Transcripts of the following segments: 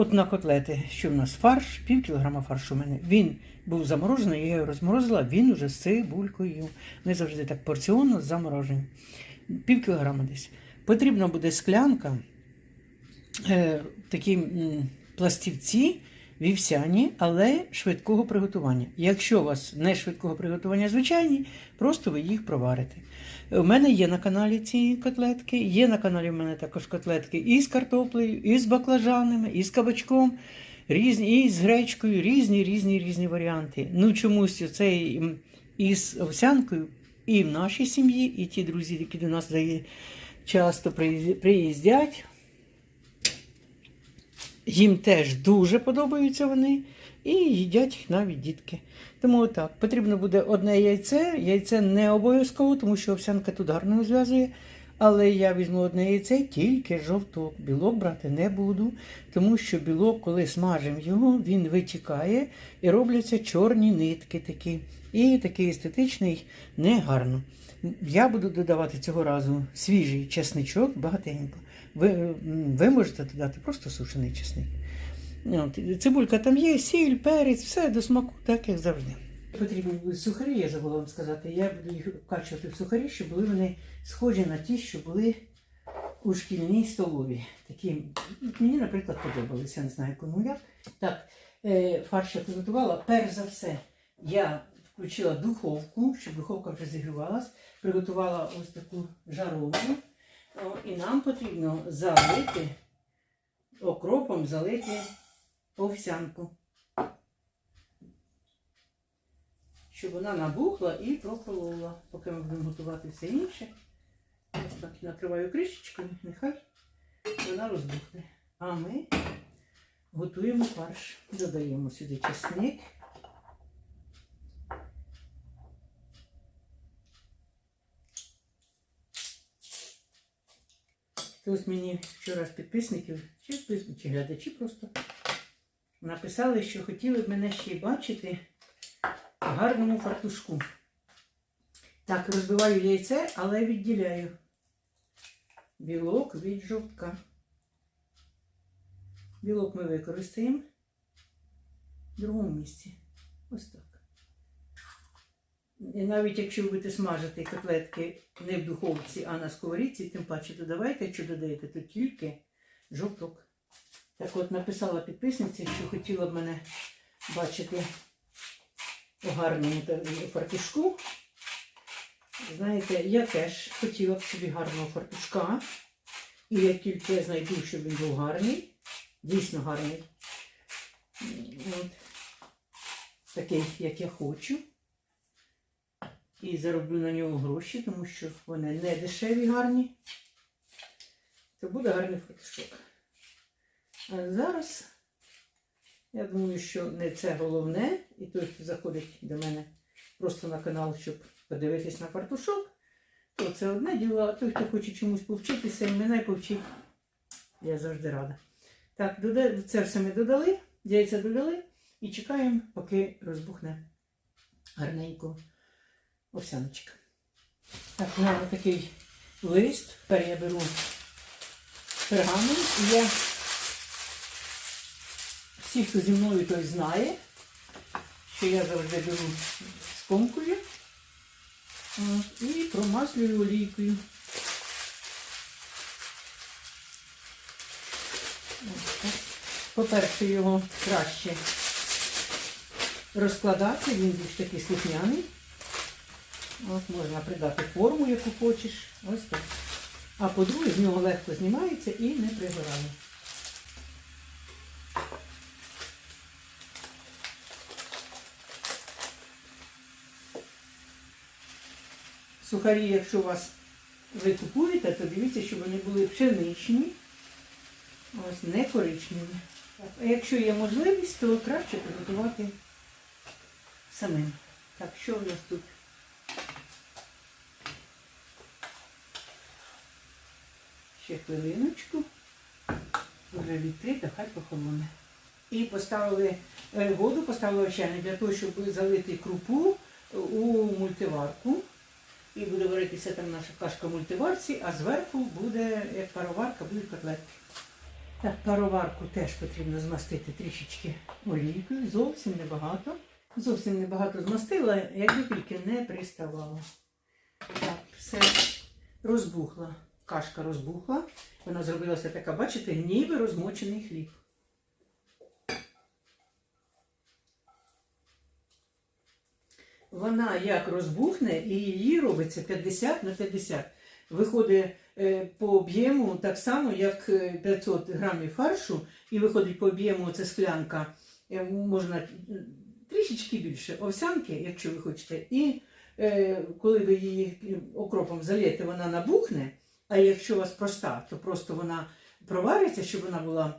От на котлети, що в нас фарш, пів кілограма фаршу у мене. Він був заморожений, я його розморозила, він уже з цибулькою. Ми завжди так порціонно заморожуємо. Пів кілограма десь. Потрібна буде склянка, е, такі м, пластівці вівсяні, але швидкого приготування. Якщо у вас не швидкого приготування звичайні, просто ви їх проварите. У мене є на каналі ці котлетки, є на каналі в мене також котлетки і з картоплею, і з баклажанами, і з кабачком, різні, і з гречкою, різні, різні, різні варіанти. Ну, чомусь цей із овсянкою і в нашій сім'ї, і ті друзі, які до нас часто приїзд- приїздять, їм теж дуже подобаються вони і їдять їх навіть дітки. Тому так, потрібно буде одне яйце. Яйце не обов'язково, тому що овсянка тут гарно зв'язує. Але я візьму одне яйце, тільки жовток. Білок брати не буду, тому що білок, коли смажимо його, він витікає і робляться чорні нитки такі. І такий естетичний негарно. Я буду додавати цього разу свіжий чесничок багатенько. Ви, ви можете додати просто сушений чесник. От, цибулька там є, сіль, перець, все до смаку, так як завжди. Потрібні сухарі, я забула вам сказати. Я буду їх вкачувати в сухарі, щоб були вони схожі на ті, що були у шкільній столові. Такі, мені, наприклад, подобалися, не знаю кому як. Так, е, фарш я приготувала. Перш за все, я включила духовку, щоб духовка вже зігрівалась. Приготувала ось таку жаровню. І нам потрібно залити окропом залити овсянку. Щоб вона набухла і прохолола, поки ми будемо готувати все інше. Ось так накриваю кришечкою, нехай вона розбухне. А ми готуємо фарш. Додаємо сюди чесник. Хтось мені вчора з підписників, чи, чи глядачі просто написали, що хотіли б мене ще й бачити в гарному фартушку. Так, розбиваю яйце, але відділяю білок від жовтка. Білок ми використаємо в другому місці. Ось так. І навіть якщо ви будете смажити котлетки не в духовці, а на сковорідці, тим паче додавайте, якщо додаєте, то тільки жовток. Так от написала підписниця, що хотіла б мене бачити у гарному фартушку. Знаєте, я теж хотіла б собі гарного фартушка. І як тільки знайду, щоб він був гарний, дійсно гарний, от, такий, як я хочу. І зароблю на нього гроші, тому що вони не дешеві гарні. Це буде гарний фотошок. А зараз я думаю, що не це головне. І той, хто заходить до мене просто на канал, щоб подивитись на фартушок, то це одне діло, а той, хто хоче чомусь повчитися, і мене повчить, я завжди рада. Так, це все ми додали, яйця додали і чекаємо, поки розбухне гарненько овсяночка. Так, у мене такий лист. Тепер я беру пергамент я всі, хто зі мною той знає, що я завжди беру скомкою і промаслюю олійкою. По-перше, його краще розкладати, він більш такий слухняний. От можна придати форму, яку хочеш. Ось так. А по-друге, з нього легко знімається і не пригорає. Сухарі, якщо вас ви купуєте, то дивіться, щоб вони були пшеничні, ось не коричневі. А якщо є можливість, то краще приготувати самим. Так, що у нас тут? Ще хвилиночку. Вже відкрита, хай похолоне. І поставили е, воду, поставили чайник для того, щоб залити крупу у мультиварку. І буде варитися там наша кашка в мультиварці, а зверху буде, як пароварка, будуть котлетки. Так, пароварку теж потрібно змастити трішечки олійкою, зовсім небагато. Зовсім небагато змастила, якби тільки не приставала. Так, все розбухла. Кашка розбухла. Вона зробилася така, бачите, ніби розмочений хліб. Вона як розбухне, і її робиться 50 на 50. Виходить е, по об'єму так само, як е, 500 грамів фаршу, і виходить по об'єму це склянка, е, можна е, трішечки більше овсянки, якщо ви хочете. І е, коли ви її е, окропом залієте, вона набухне. А якщо у вас проста, то просто вона провариться, щоб вона була.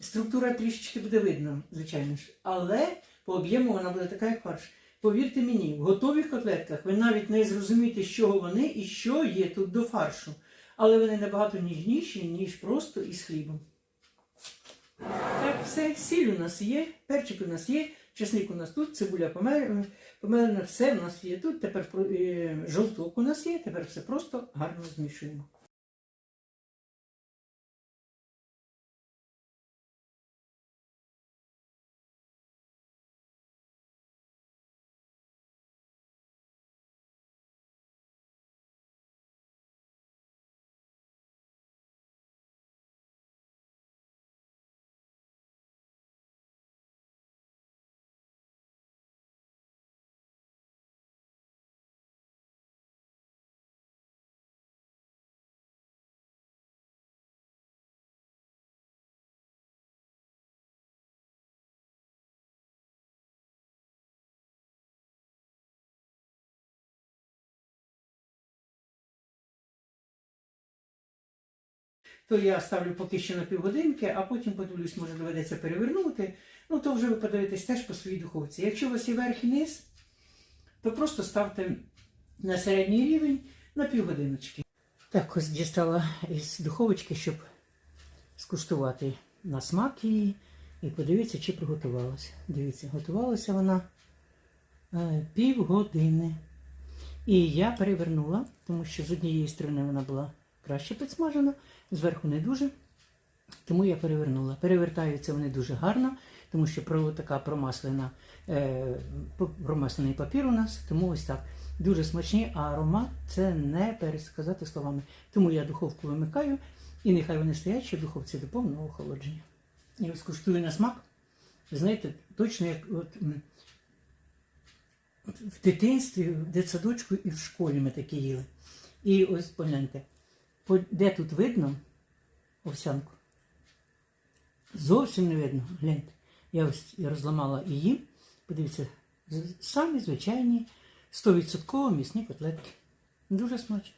Структура трішечки буде видно, звичайно ж. Але по об'єму вона буде така, як фарш. Повірте мені, в готових котлетках ви навіть не зрозумієте, з чого вони і що є тут до фаршу. Але вони набагато ніжніші, ніж просто із хлібом. Так, все, сіль у нас є, перчик у нас є, чесник у нас тут, цибуля помелена, все у нас є тут. Тепер е, жовток у нас є, тепер все просто гарно змішуємо. То я ставлю поки що на півгодинки, а потім подивлюсь, може доведеться перевернути. Ну, то вже ви подивитесь теж по своїй духовці. Якщо у вас є верх і низ, то просто ставте на середній рівень на півгодиночки. Так, ось дістала із духовочки, щоб скуштувати на смак її і подивіться, чи приготувалася. Дивіться, готувалася вона е, півгодини. І я перевернула, тому що з однієї сторони вона була краще підсмажена, зверху не дуже. Тому я перевернула. Перевертаються вони дуже гарно, тому що така промаслена, е, промаслений папір у нас, тому ось так. Дуже смачні, а аромат це не пересказати словами. Тому я духовку вимикаю, і нехай вони стоять в духовці до повного охолодження. І ось куштую на смак. Знаєте, точно як от, в дитинстві, в дитсадочку і в школі ми такі їли. І ось погляньте, по- де тут видно овсянку? Зовсім не видно. Гляньте. Я ось розламала її. Подивіться, самі звичайні 100% місні котлетки. Дуже смачно.